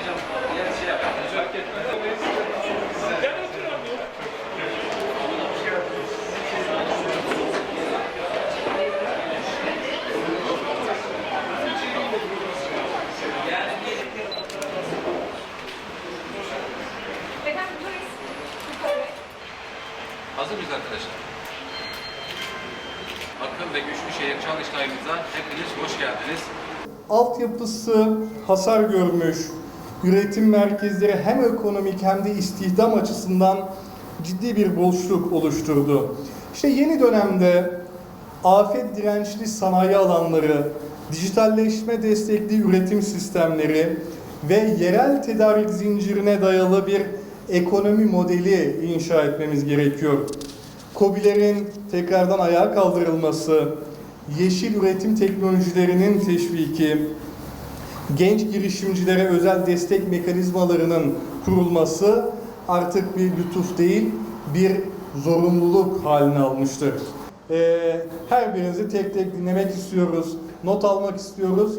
çıkaracağım. Hazır mıyız arkadaşlar? Akıl ve güçlü şehir çalıştayımıza hepiniz hoş geldiniz. Altyapısı hasar görmüş, üretim merkezleri hem ekonomik hem de istihdam açısından ciddi bir boşluk oluşturdu. İşte yeni dönemde afet dirençli sanayi alanları, dijitalleşme destekli üretim sistemleri ve yerel tedarik zincirine dayalı bir ekonomi modeli inşa etmemiz gerekiyor. KOBİ'lerin tekrardan ayağa kaldırılması, yeşil üretim teknolojilerinin teşviki, genç girişimcilere özel destek mekanizmalarının kurulması artık bir lütuf değil, bir zorunluluk haline almıştır. Ee, her birinizi tek tek dinlemek istiyoruz, not almak istiyoruz.